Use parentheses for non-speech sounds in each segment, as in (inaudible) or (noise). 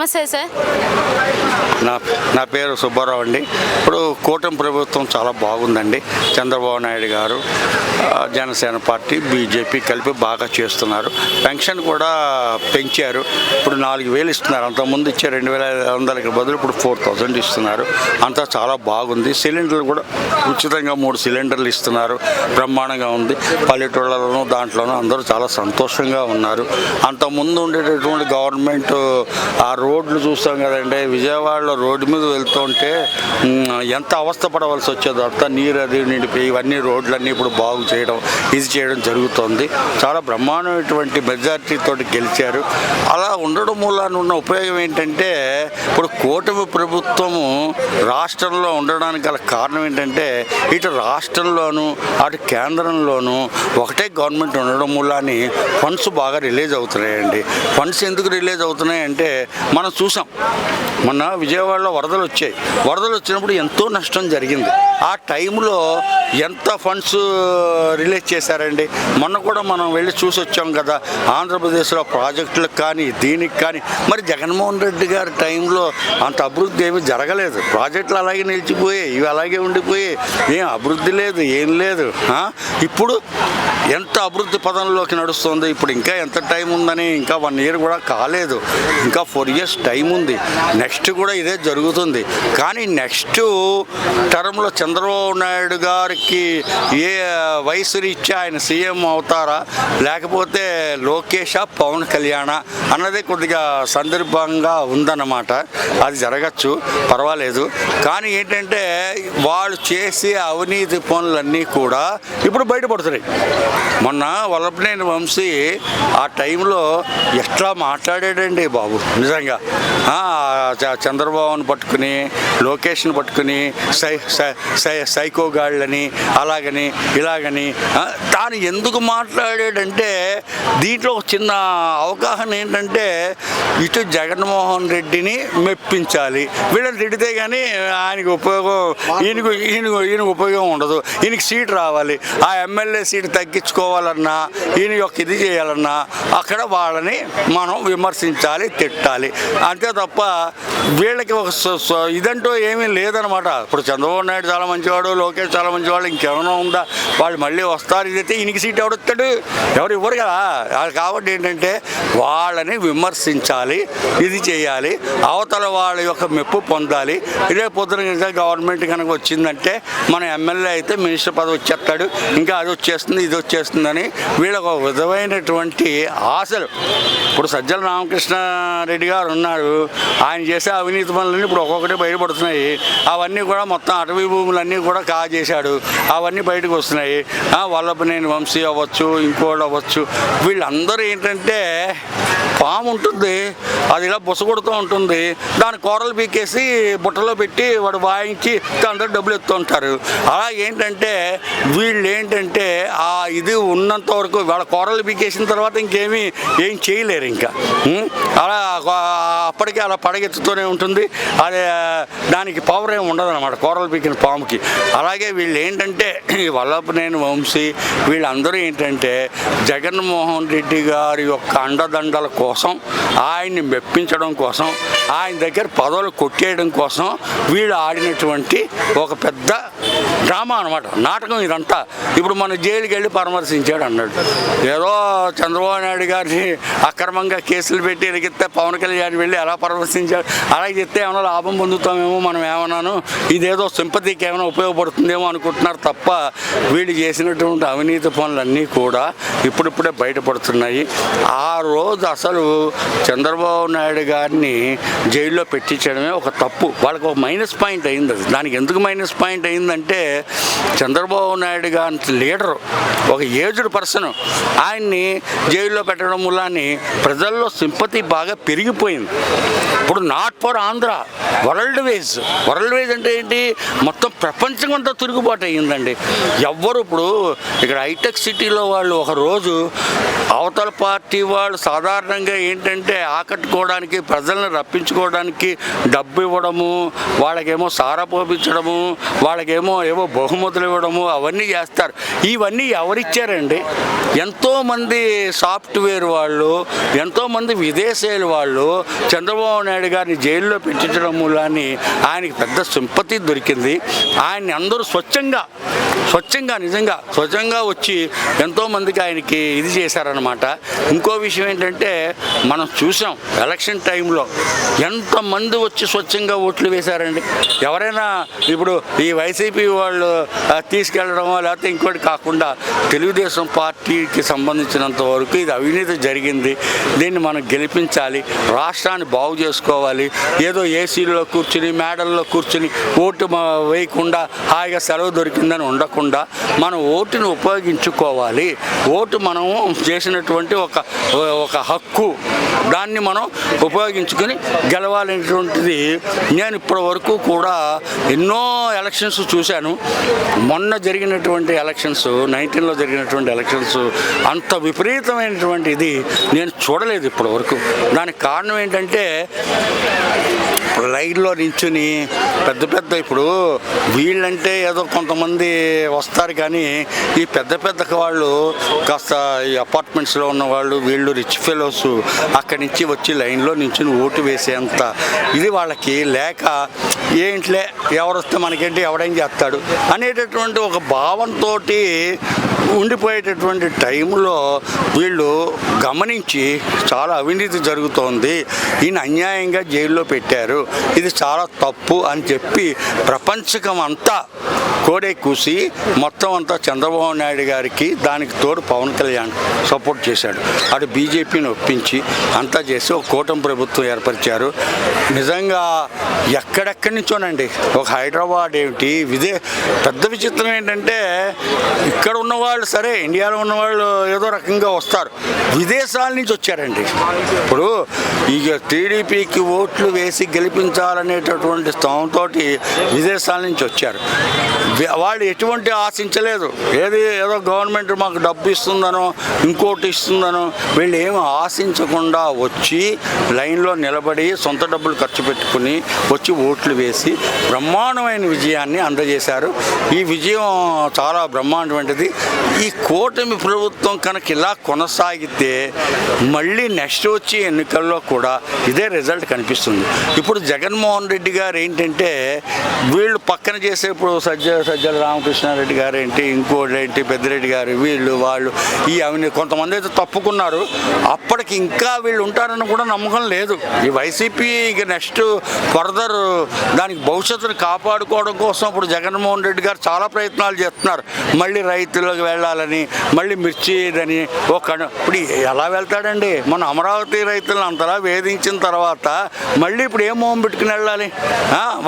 నమస్తే సార్ నా నా పేరు సుబ్బారావు అండి. ఇప్పుడు కూటమి ప్రభుత్వం చాలా బాగుందండి. చంద్రబాబు నాయుడు గారు జనసేన పార్టీ బీజేపీ కలిపి బాగా చేస్తున్నారు. పెన్షన్ కూడా పెంచారు. ఇప్పుడు నాలుగు వేలు ఇస్తున్నారు. అంతకుముందు ఇచ్చే రెండు వేల ఐదు వందలకి బదులు ఇప్పుడు ఫోర్ థౌజండ్ ఇస్తున్నారు. అంతా చాలా బాగుంది. సిలిండర్లు కూడా ఉచితంగా మూడు సిలిండర్లు ఇస్తున్నారు. బ్రహ్మాండంగా ఉంది. పల్లెటూళ్ళలోనూ దాంట్లోనూ అందరూ చాలా సంతోషంగా ఉన్నారు. అంతకుముందు ఉండేటటువంటి గవర్నమెంట్ ఆ రోడ్లు చూస్తాం కదండి. విజయవాడలో రోడ్డు మీద వెళ్తుంటే ఎంత అవస్థ పడవలసి వచ్చేదో అంతా నీరు అది నిండిపోయి ఇవన్నీ రోడ్లన్నీ ఇప్పుడు బాగు చేయడం ఇది చేయడం జరుగుతుంది. చాలా బ్రహ్మాండమైనటువంటి మెజార్టీతో గెలిచారు. అలా ఉండడం మూలాన ఉన్న ఉపయోగం ఏంటంటే ఇప్పుడు కూటమి ప్రభుత్వము రాష్ట్రంలో ఉండడానికి గల కారణం ఏంటంటే ఇటు రాష్ట్రంలోనూ అటు కేంద్రంలోనూ ఒకటే గవర్నమెంట్ ఉండడం మూలాని ఫండ్స్ బాగా రిలీజ్ అవుతున్నాయండి. ఫండ్స్ ఎందుకు రిలీజ్ అవుతున్నాయి అంటే మనం చూసాం. మొన్న విజయవాడలో వరదలు వచ్చాయి. వరదలు వచ్చినప్పుడు ఎంతో నష్టం జరిగింది. ఆ టైంలో ఎంత ఫండ్స్ రిలీజ్ చేశారండి? మొన్న కూడా మనం వెళ్ళి చూసి వచ్చాం కదా ఆంధ్రప్రదేశ్లో ప్రాజెక్టులకు కానీ దీనికి కానీ. మరి జగన్మోహన్ రెడ్డి గారి టైంలో అంత అభివృద్ధి ఏమీ జరగలేదు. ప్రాజెక్టులు అలాగే నిలిచిపోయాయి ఇవి అలాగే ఉండిపోయి ఏం అభివృద్ధి లేదు ఏం లేదు ఇప్పుడు ఎంత అభివృద్ధి పదంలోకి నడుస్తుంది? ఇప్పుడు ఇంకా ఎంత టైం ఉందని ఇంకా వన్ ఇయర్ కూడా కాలేదు. ఇంకా ఫోర్ ఇయర్స్ టైం ఉంది. నెక్స్ట్ కూడా ఇదే జరుగుతుంది. కానీ నెక్స్ట్ టర్మ్లో చంద్రబాబు నాయుడు గారికి ఏ వయసు రీత్యా ఆయన సీఎం అవుతారా? లేకపోతే లోకేష పవన్ కళ్యాణ అన్నదే కొద్దిగా సందర్భంగా ఉందన్నమాట. అది జరగచ్చు పర్వాలేదు. కానీ ఏంటంటే వాళ్ళు చేసే అవినీతి పనులన్నీ కూడా ఇప్పుడు బయటపడుతున్నాయి. మొన్న వల్లపనేని వంశీ ఆ టైంలో ఎట్లా మాట్లాడాడండి బాబు? నిజంగా. చంద్రబాబును పట్టుకుని లోకేష్ను పట్టుకుని సై సై- సై సైకో గాళ్ళని అలాగని ఇలాగని తాను ఎందుకు మాట్లాడాడంటే దీంట్లో ఒక చిన్న అవగాహన ఏంటంటే ఇటు జగన్మోహన్ రెడ్డిని మెప్పించాలి. వీళ్ళని తిడితే కానీ ఆయనకు ఉపయోగం ఈయనకు ఈయనకు ఈయనకు ఉపయోగం ఉండదు. ఈయనకి సీట్ రావాలి. ఆ ఎమ్మెల్యే సీట్ తగ్గించుకోవాలన్నా ఈయన యొక్క ఇది చేయాలన్నా అక్కడ వాళ్ళని మనం విమర్శించాలి తిట్టాలి. అంతే తప్ప వీళ్ళకి ఒక ఇదంటూ ఏమీ లేదనమాట ఇప్పుడు చంద్రబాబు నాయుడు చాలా మంచివాడు లోకేష్ చాలా మంచివాడు ఇంకెవరైనా ఉందా? వాళ్ళు మళ్ళీ వస్తారు. ఇదైతే ఈయనకి సీట్ ఎవడొస్తాడు ఎవరు ఇవ్వరు కదా. కాబట్టి ఏంటంటే వాళ్ళని విమర్శించాలి ఇది చేయాలి అవతల వాళ్ళ యొక్క మెప్పు పొందాలి. ఇదే పొద్దున కనుక గవర్నమెంట్ కనుక వచ్చిందంటే మన ఎమ్మెల్యే అయితే మినిస్టర్ పదవి వచ్చేస్తాడు. ఇంకా అది వచ్చేస్తుంది ఇది వచ్చేస్తుందని వీళ్ళకు ఒక విధమైనటువంటి ఆశలు. ఇప్పుడు సజ్జల రామకృష్ణారెడ్డి గారు ఉన్నారు ఆయన చేసే అవినీతి పనులన్నీ ఇప్పుడు ఒక్కొక్కటి బయటపడుతున్నాయి. అవన్నీ కూడా మొత్తం అటవీ భూములన్నీ కూడా కాజేశాడు. అవన్నీ బయటకు వస్తున్నాయి. ఆ, వల్లభనేని వంశీ అవ్వచ్చు ఇంకోటి అవ్వచ్చు. వీళ్ళందరూ ఏంటంటే పాము ఉంటుంది. అది ఇలా బుసగొడుతూ ఉంటుంది. దాని కూరలు పీకేసి బుట్టలో పెట్టి వాడు వాయించి అందరూ డబ్బులు ఎత్తు ఉంటారు. అలా ఏంటంటే వీళ్ళు ఏంటంటే ఆ ఇది ఉన్నంత వరకు వాళ్ళ కూరలు పీకేసిన తర్వాత ఇంకేమీ ఏం చేయలేరు ఇంకా. అలా అప్పటి ఎప్పటికీ అలా పడగెత్తుతూనే ఉంటుంది. అది దానికి పవర్ ఏమి ఉండదు అనమాట కూరలు పీకిన పాముకి. అలాగే వీళ్ళు ఏంటంటే ఈ వల్లభనేని వంశీ వీళ్ళందరూ ఏంటంటే జగన్మోహన్ రెడ్డి గారి యొక్క అండదండల కోసం ఆయన్ని మెప్పించడం కోసం ఆయన దగ్గర పదవులు కొట్టేయడం కోసం వీళ్ళు ఆడినటువంటి ఒక పెద్ద డ్రామా అనమాట నాటకం ఇదంతా. ఇప్పుడు మన జైలుకి వెళ్ళి పరామర్శించాడు అన్నాడు. ఏదో చంద్రబాబు నాయుడు గారిని అక్రమంగా కేసులు పెట్టి ఎరిగితే పవన్ కళ్యాణ్ వెళ్ళి ఎలా పరామర్శించాడు అలాగే చెప్తే ఏమైనా లాభం పొందుతామేమో మనం ఏమన్నాను? ఇదేదో సింపతికి ఏమైనా ఉపయోగపడుతుందేమో అనుకుంటున్నారు తప్ప వీళ్ళు చేసినటువంటి అవినీతి పనులన్నీ కూడా ఇప్పుడిప్పుడే బయటపడుతున్నాయి. ఆ రోజు అసలు చంద్రబాబు నాయుడు గారిని జైల్లో పెట్టించడమే ఒక తప్పు. వాళ్ళకి ఒక మైనస్ పాయింట్ అయింది అది. దానికి ఎందుకు మైనస్ పాయింట్ అయిందంటే చంద్రబాబు నాయుడు గారి లీడరు ఒక ఏజ్డ్ పర్సన్ ఆయన్ని జైల్లో పెట్టడం వల్ల ప్రజల్లో సింపతి బాగా పెరిగిపోయింది. ఇప్పుడు not for Andhra world wage. World wage అంటే ఏంటి? మొత్తం ప్రపంచం అంతా తిరుగుబాటు అయ్యిందండి. ఎవ్వరు ఇప్పుడు ఇక్కడ హైటెక్ సిటీలో వాళ్ళు ఒక రోజు అవతల పార్టీ వాళ్ళు సాధారణంగా ఏంటంటే ఆకట్టుకోవడానికి ప్రజలను రప్పించుకోవడానికి డబ్బు ఇవ్వడము వాళ్ళకేమో సారా పోపించడము వాళ్ళకేమో ఏవో బహుమతులు ఇవ్వడము అవన్నీ చేస్తారు. ఇవన్నీ ఎవరిచ్చారండి? ఎంతోమంది సాఫ్ట్వేర్ వాళ్ళు ఎంతోమంది విదేశీయుల వాళ్ళు చంద్రబాబు నాయుడు గారిని జైల్లో పెట్టించడం మూలాన్ని ఆయనకి పెద్ద సింపతి దొరికింది. ఆయన్ని అందరూ స్వచ్ఛంగా స్వచ్ఛంగా నిజంగా స్వచ్ఛంగా వచ్చి ఎంతోమందికి ఆయనకి ఇది చేశారనమాట ఇంకో విషయం ఏంటంటే మనం చూసాం ఎలక్షన్ టైంలో ఎంతమంది వచ్చి స్వచ్ఛంగా ఓట్లు వేశారండి. ఎవరైనా ఇప్పుడు ఈ వైసీపీ వాళ్ళు ఆ, తీసుకెళ్ళడమో లేకపోతే ఇంకోటి కాకుండా తెలుగుదేశం పార్టీకి సంబంధించినంత వరకు ఇది అవినీతి జరిగింది. దీన్ని మనం గెలిపించాలి రాష్ట్రాన్ని బాగు చేసుకోవాలి. ఏదో ఏసీలో కూర్చుని మేడల్లో కూర్చుని ఓటు వేయకుండా హాయిగా సెలవు దొరికిందని కాకుండా మన ఓటుని ఉపయోగించుకోవాలి. ఓటు మనం చేసినటువంటి ఒక ఒక హక్కు. దాన్ని మనం ఉపయోగించుకొని గెలవాలనేటువంటిది నేను ఇప్పటి వరకు కూడా ఎన్నో ఎలక్షన్స్ చూశాను. మొన్న జరిగినటువంటి ఎలక్షన్స్ నైన్టీన్లో జరిగినటువంటి ఎలక్షన్స్ అంత విపరీతమైనటువంటి ఇది నేను చూడలేదు ఇప్పటి వరకు. దానికి కారణం ఏంటంటే లైన్లో నించుని పెద్ద పెద్ద ఇప్పుడు వీళ్ళంటే ఏదో కొంతమంది వస్తారు కానీ ఈ పెద్ద పెద్ద వాళ్ళు కాస్త ఈ అపార్ట్మెంట్స్లో ఉన్న వాళ్ళు వీళ్ళు రిచ్ ఫెలోస్ అక్కడి నుంచి వచ్చి లైన్లో నించుని ఓటు వేసేంత ఇది వాళ్ళకి లేక ఏంట్లే ఎవరు వస్తే మనకేంటి ఎవడేం చేస్తాడు అనేటటువంటి ఒక భావంతో ఉండిపోయేటటువంటి టైంలో వీళ్ళు గమనించి చాలా అవినీతి జరుగుతోంది. ఈయన అన్యాయంగా జైల్లో పెట్టారు. ఇది చాలా తప్పు అని చెప్పి ప్రపంచకం అంతా కోడే కూసి మొత్తం అంతా చంద్రబాబు నాయుడు గారికి దానికి తోడు పవన్ కళ్యాణ్ సపోర్ట్ చేశాడు. అటు బీజేపీని ఒప్పించి అంతా చేసి ఒక కూటమి ప్రభుత్వం ఏర్పరిచారు. నిజంగా ఎక్కడెక్కడి నుంచోనండి? ఒక హైదరాబాద్ ఏమిటి? విదే పెద్ద విచిత్రం ఏంటంటే ఇక్కడ ఉన్న వాళ్ళు సరే ఇండియాలో ఉన్న వాళ్ళు ఏదో రకంగా వస్తారు. విదేశాల నుంచి వచ్చారండి. ఇప్పుడు ఇక టీడీపీకి ఓట్లు వేసి గెలిపించాలనేటటువంటి స్థానంతో విదేశాల నుంచి వచ్చారు. వాళ్ళు ఎటువంటి ఆశించలేదు. ఏది ఏదో గవర్నమెంట్ మాకు డబ్బు ఇస్తుందనో ఇంకోటి ఇస్తుందనో వీళ్ళు ఏమి ఆశించకుండా వచ్చి లైన్లో నిలబడి సొంత డబ్బులు ఖర్చు పెట్టుకుని వచ్చి ఓట్లు వేసి బ్రహ్మాండమైన విజయాన్ని అందజేశారు. ఈ విజయం చాలా బ్రహ్మాండమైనది. ఈ కూటమి ప్రభుత్వం కనుక ఇలా కొనసాగితే మళ్ళీ నెక్స్ట్ వచ్చే ఎన్నికల్లో కూడా ఇదే రిజల్ట్ కనిపిస్తుంది. ఇప్పుడు జగన్మోహన్ రెడ్డి గారు ఏంటంటే వీళ్ళు పక్కన చేసే ఇప్పుడు సజ్జ సజ్జల రామకృష్ణారెడ్డి గారేంటి ఇంకోటి పెద్దిరెడ్డి గారు వీళ్ళు వాళ్ళు ఈ అవినీతి కొంతమంది అయితే తప్పుకున్నారు. అప్పటికి ఇంకా వీళ్ళు ఉంటారని కూడా నమ్మకం లేదు. ఈ వైసీపీ ఇక నెక్స్ట్ ఫర్దర్ దానికి భవిష్యత్తును కాపాడుకోవడం కోసం ఇప్పుడు జగన్మోహన్ రెడ్డి గారు చాలా ప్రయత్నాలు చేస్తున్నారు. మళ్ళీ రైతులకు వెళ్ళాలని మళ్ళీ మిర్చిదని ఒక ఇప్పుడు ఎలా వెళ్తాడండి? మన అమరావతి రైతులను అంతలా వేధించిన తర్వాత మళ్ళీ ఇప్పుడు ఏం మోహం పెట్టుకుని వెళ్ళాలి?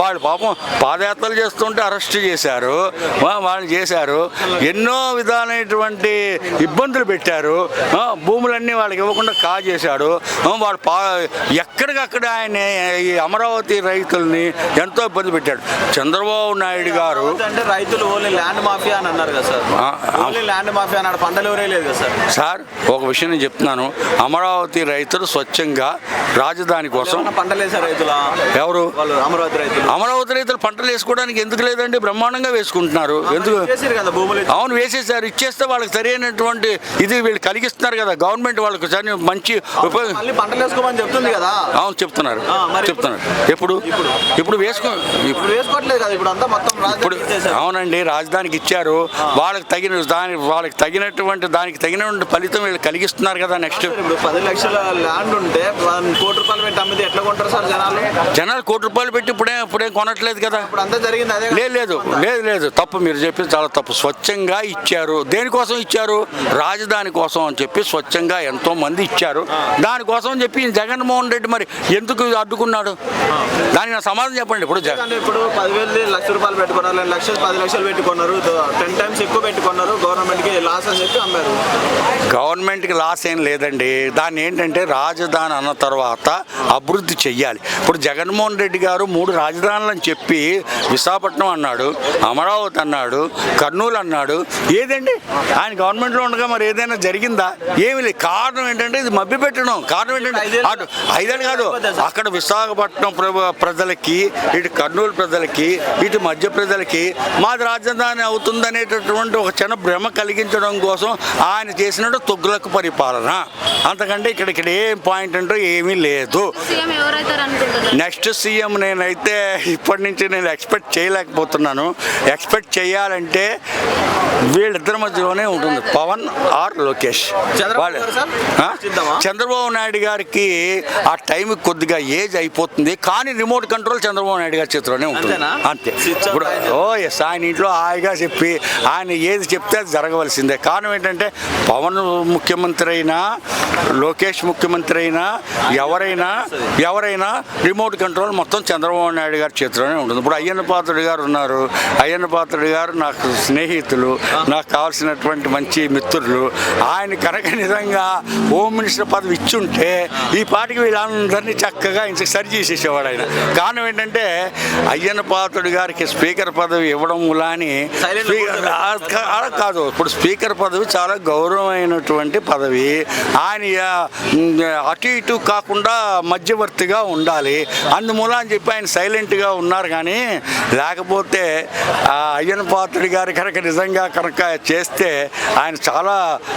వాళ్ళు పాపం పాదయాత్రలు చేస్తుంటే అరెస్ట్ చేశారు. వా- వాళ్ళు చేశారు. ఎన్నో విధాలైనటువంటి ఇబ్బందులు పెట్టారు. భూములన్నీ వాళ్ళకి ఇవ్వకుండా కాజేశాడు వాడు పా ఎక్కడికక్కడ ఆయన ఈ అమరావతి రైతుల్ని ఎంతో ఇబ్బంది పెట్టాడు. చంద్రబాబు నాయుడు గారు అంటే రైతులు ఓన్లీ ల్యాండ్ మాఫియా అని అన్నారు కదా సార్. ఓన్లీ ల్యాండ్ మాఫియా అన్నాడు పంటలు ఎవరే లేదు కదా సార్. సార్ ఒక విషయం నేను చెప్తున్నాను. అమరావతి రైతులు స్వచ్ఛంగా రాజధాని కోసం పంటలు వేసారు రైతులా? ఎవరు? వాళ్ళు అమరావతి రైతులు. అమరావతి రైతులు పంటలు వేసుకోవడానికి ఎందుకు లేదండి? బ్రహ్మాండంగా వేసుకుంటున్నారు. ఎందుకు? అవును వేసేసారు. ఇచ్చేస్తే వాళ్ళకి సరైనటువంటి ఇది వీళ్ళు కలిగిస్తున్నారు కదా. గవర్నమెంట్ వాళ్ళకి సరి మంచి ఉపయోగం మళ్ళీ పంటలు వేసుకోమని చెప్తుంది కదా. అవును చెప్తున్నారు. చెప్తున్నారు. ఎప్పుడు? ఇప్పుడు. వేసుకో ఇప్పుడు. అవునండి రాజధానికి ఇచ్చారు. వాళ్ళకి తగిన దాని వాళ్ళకి తగినటువంటి దానికి తగినటువంటి ఫలితం వీళ్ళు కలిగిస్తున్నారు కదా నెక్స్ట్. పది లక్షల ల్యాండ్ ఉంటే కోటి రూపాయలు పెట్టి అమ్మితే ఎట్లా కొంటారు సార్ జనాలు? జనాలు కోటి రూపాయలు పెట్టి ఇప్పుడే ఇప్పుడే కొనట్లేదు కదా. ఇప్పుడు అంతా జరిగింది లేదు. లేదు లేదు. తప్పు మీరు చెప్పింది చాలా తప్పు. స్వచ్ఛంగా ఇచ్చారు. దేనికోసం ఇచ్చారు? రాజధాని కోసం అని చెప్పి స్వచ్ఛంగా ఎంతో మంది ఇచ్చారు. దానికోసం అని చెప్పి జగన్మోహన్ రెడ్డి మరి ఎందుకు అడ్డుకున్నాడు? దానికి నా సమాధానం చెప్పండి. ఇప్పుడు జగన్ ఇప్పుడు పదివేలు లక్ష రూపాయలు పెట్టుకున్నారు. లక్షలు పది లక్షలు పెట్టుకున్నారు. టెన్ టైమ్స్ ఎక్కువ పెట్టుకున్నారు. గవర్నమెంట్కి లాస్ అని చెప్పి అమ్మారు. గవర్నమెంట్కి లాస్ ఏం లేదండి. దాన్ని ఏంటంటే రాజధాని అన్న తర్వాత అభివృద్ధి చెయ్యాలి. ఇప్పుడు జగన్మోహన్ రెడ్డి గారు మూడు రాజధానులు అని చెప్పి విశాఖపట్నం అన్నాడు. అమరావతి అన్నాడు కర్నూలు అన్నాడు ఏదండి? ఆయన గవర్నమెంట్లో ఉండగా మరి ఏదైనా జరిగిందా? ఏమి లేదు. కారణం ఏంటంటే ఇది మభ్య పెట్టడం కారణం ఏంటంటే అటు ఐదేళ్ళు కాదు అక్కడ విశాఖపట్నం ప్రజలకి ఇటు కర్నూలు ప్రజలకి ఇటు మధ్య ప్రజలకి మాది రాజధాని అవుతుందనేటటువంటి ఒక చిన్న భ్రమ కలిగించడం కోసం ఆయన చేసినట్టు తొగ్గులకు పరిపాలన. అంతకంటే ఇక్కడ ఇక్కడ ఏం పాయింట్ అంటూ ఏమీ లేదు. సీఎం ఎవరైతారు అనుకుంటున్నారు నెక్స్ట్ సీఎం నేనైతే ఇప్పటి నుంచి నేను ఎక్స్పెక్ట్ చేయలేకపోతున్నాను. ఎక్స్పెక్ట్ చేయాలంటే వీళ్ళిద్దరి మధ్యలోనే ఉంటుంది. పవన్ ఆర్ లోకేష్. చంద్రబాబు వాళ్ళ-? చంద్రబాబు నాయుడు గారికి ఆ టైం కొద్దిగా ఏజ్ అయిపోతుంది. కానీ రిమోట్ కంట్రోల్ చంద్రబాబు నాయుడు గారి చేతిలోనే ఉంటుంది? అంతే. ఇప్పుడు ఓ ఎస్ ఆయన ఇంట్లో హాయిగా చెప్పి ఆయన ఏది చెప్తే అది జరగవలసిందే. కారణం ఏంటంటే పవన్ ముఖ్యమంత్రి అయినా లోకేష్ ముఖ్యమంత్రి అయినా ఎవరైనా ఎవరైనా రిమోట్ కంట్రోల్ మొత్తం చంద్రబాబు నాయుడు గారి చేతిలోనే ఉంటుంది. ఇప్పుడు అయ్యన్న పాత్రుడు గారు ఉన్నారు. అయ్యన్న పాత్రుడు గారు నాకు స్నేహితులు. నాకు కావాల్సినటువంటి మంచి మిత్రులు. ఆయన కనుక నిజంగా హోమ్ మినిస్టర్ పదవి ఇచ్చుంటే ఈ పాటికి వీళ్ళందరినీ చక్కగా ఇంక సరి చేసేసేవాడు ఆయన. కారణం ఏంటంటే అయ్యన్న పాత్రుడు గారికి స్పీకర్ పదవి ఇవ్వడం అలా కాదు. ఇప్పుడు స్పీకర్ పదవి చాలా గౌరవమైనటువంటి పదవి. ఆయన అటు ఇటు కాకుండా మధ్యవర్తిగా ఉండాలి. అందుమూల అని చెప్పి ఆయన సైలెంట్గా ఉన్నారు కానీ లేకపోతే ఆ అయ్యన పాత్రుడి గారి కనుక నిజంగా కనుక చేస్తే ఆయన చాలా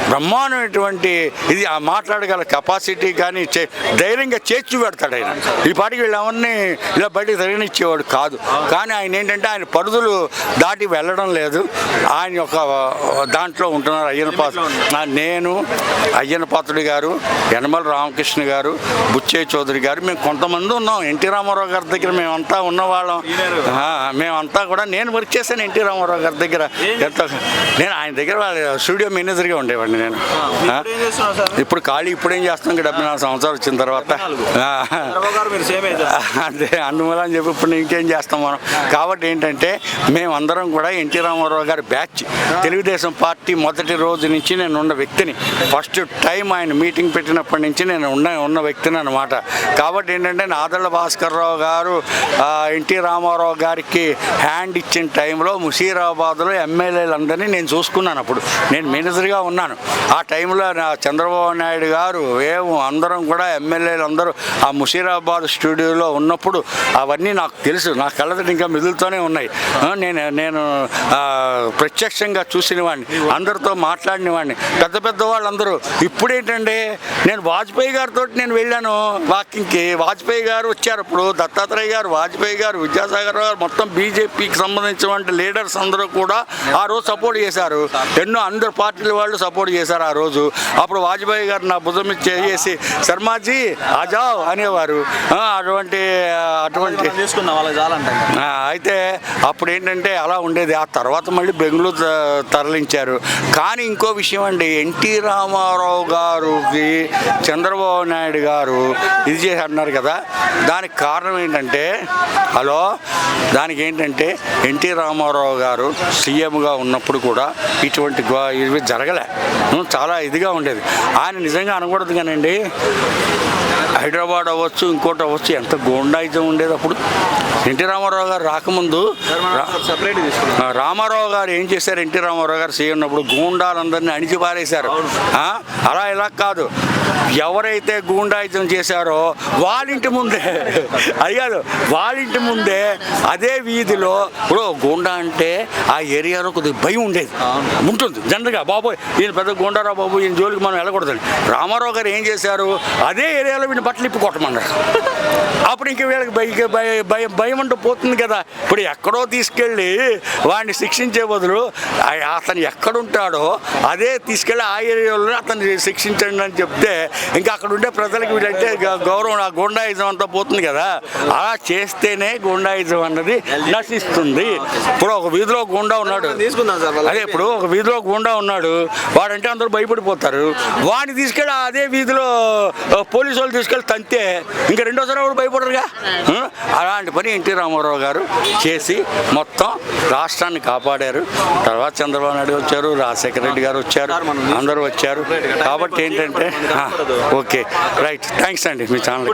బ్రహ్మాండమైనటువంటి ఇది ఆ మాట్లాడగల కెపాసిటీ కానీ చే- ధైర్యంగా చేర్చి పెడతాడు ఆయన. ఈ పాటికి వీళ్ళు ఎవరిని ఇలా బయటకు తిరగనిచ్చేవాడు కాదు. కానీ ఆయన ఏంటంటే ఆయన పరుదులు దాటి వెళ్ళడం లేదు. ఆయన యొక్క దాంట్లో ఉంటున్నారు అయ్యన పాత్ర నేను అయ్యన పాత్రుడి గారు యనమల రామకృష్ణ గారు బుచ్చయ్య చౌదరి గారు మేము కొంతమంది ఉన్నాం. ఎన్టీ రామారావు గారి దగ్గర మేమంతా ఉన్నవాళ్ళం. మేమంతా కూడా నేను వర్క్ చేశాను ఎన్టీ రామారావు గారి దగ్గర. ఎంత నేను ఆయన దగ్గర స్టూడియో మేనేజర్గా ఉండేవాడిని నేను. ఇప్పుడు ఏం ఖాళీ ఇప్పుడేం చేస్తాం? ఇంకా డెబ్బై నాలుగు సంవత్సరాలు వచ్చిన తర్వాత. అదే అందువల్ల అని చెప్పి ఇప్పుడు ఇంకేం చేస్తాం మనం? కాబట్టి ఏంటంటే మేమందరం కూడా ఎన్టీ రామారావు గారి బ్యాచ్. తెలుగుదేశం పార్టీ మొదటి రోజు నుంచి నేను ఉన్న వ్యక్తిని. ఫస్ట్ టైం ఆయన మీటింగ్ పెట్టినప్పటి నుంచి నేను ఉన్న ఉన్న వ్యక్తిని అనమాట కాబట్టి ఏంటంటే నాదళ్ళ భాస్కర్ రావు గారు ఎన్టీ రామారావు గారికి హ్యాండ్ ఇచ్చిన టైంలో ముషీరాబాద్లో ఉందని నేను చూసుకున్నాను అప్పుడు. నేను మేనేజర్గా ఉన్నాను. ఆ టైంలో నా చంద్రబాబు నాయుడు గారు మేము అందరం కూడా ఎమ్మెల్యేలు అందరూ ఆ ముషీరాబాద్ స్టూడియోలో ఉన్నప్పుడు అవన్నీ నాకు తెలుసు. నా కళ్ళతో ఇంకా మిగులుతూనే ఉన్నాయి. నేను నేను ప్రత్యక్షంగా చూసిన వాడిని అందరితో మాట్లాడిన వాడిని పెద్ద పెద్ద వాళ్ళందరూ ఇప్పుడేంటండి నేను వాజ్పేయి గారితో నేను వెళ్ళాను వాకింగ్కి. వాజ్పేయి గారు వచ్చారు ఇప్పుడు. దత్తాత్రేయ గారు వాజ్పేయి గారు విద్యాసాగర్ గారు మొత్తం బీజేపీకి సంబంధించినటువంటి లీడర్స్ అందరూ కూడా ఆ రోజు సపోర్ట్ చేశారు. ఎన్నో అందరు పార్టీల వాళ్ళు సపోర్ట్ చేశారు ఆ రోజు. అప్పుడు వాజ్పేయి గారు నా భుజం చేసి శర్మాజీ ఆజావ్ అనేవారు. అటువంటి అటువంటి అయితే అప్పుడు ఏంటంటే అలా ఉండేది. ఆ తర్వాత మళ్ళీ బెంగళూరు తరలించారు. కానీ ఇంకో విషయం అండి ఎన్టీ రామారావు గారికి చంద్రబాబు నాయుడు గారు ఇది చేసి అన్నారు కదా. దానికి కారణం ఏంటంటే హలో దానికి ఏంటంటే ఎన్టీ రామారావు గారు సీఎంగా ఉన్నప్పుడు కూడా ఇటువంటి ఇవి జరగలే. చాలా ఇదిగా ఉండేది. ఆయన నిజంగా అనకూడదు కానండి హైదరాబాద్ అవ్వచ్చు ఇంకోటి అవ్వచ్చు ఎంత గోండాయిజం ఉండేది అప్పుడు. ఎన్టీ రామారావు గారు రాకముందు రామారావు గారు ఏం చేశారు? ఎన్టీ రామారావు గారు సీఎం ఉన్నప్పుడు గూండాలందరినీ అణిచి పారేశారు. ఆ? అలా ఇలా కాదు. ఎవరైతే గూండాయిజం చేశారో వాళ్ళింటి ముందే. అది కాదు వాళ్ళింటి ముందే అదే వీధిలో ఇప్పుడు గూండా అంటే ఆ ఏరియాలో కొద్దిగా భయం ఉండేది. ఉంటుంది. జనరల్గా బాబోయ్ ఈయన పెద్ద గూండారా బాబు ఈయన జోలికి మనం వెళ్ళకూడదని రామారావు గారు ఏం చేశారు? అదే ఏరియాలో వీడిని బట్టలు ఇప్పి కొట్టమన్నారు. (laughs) అప్పుడు ఇంక వీళ్ళకి భయ భయ- భయం అంటూ పోతుంది కదా. ఇప్పుడు ఎక్కడో తీసుకెళ్ళి వాడిని శిక్షించే బదులు అతను ఎక్కడుంటాడో అదే తీసుకెళ్ళి ఆ ఏరియాలో అతన్ని శిక్షించండి అని చెప్తే ఇంకా అక్కడ ఉండే ప్రజలకు వీళ్ళంటే గౌరవం ఆ గుండాయిజం అంతా పోతుంది కదా. అలా చేస్తేనే గుండాయిజం అన్నది నశిస్తుంది. ఇప్పుడు ఒక వీధిలో గుండా ఉన్నాడు. తీసుకుందాం సార్. అదే ఇప్పుడు ఒక వీధిలో ఒక గుండా ఉన్నాడు. వాడంటే అందరూ భయపడిపోతారు. వాడిని తీసుకెళ్ళి అదే వీధిలో పోలీసు వాళ్ళు తీసుకెళ్ళి తంతే. ఇంకా రెండోసారి ఎవరు భయపడరుగా? అలాంటి పని ఎన్టీ రామారావు గారు చేసి మొత్తం రాష్ట్రాన్ని కాపాడారు. తర్వాత చంద్రబాబు నాయుడు వచ్చారు రాజశేఖర రెడ్డి గారు వచ్చారు అందరూ వచ్చారు. కాబట్టి ఏంటంటే ఓకే. రైట్. థ్యాంక్స్ అండి మీ ఛానల్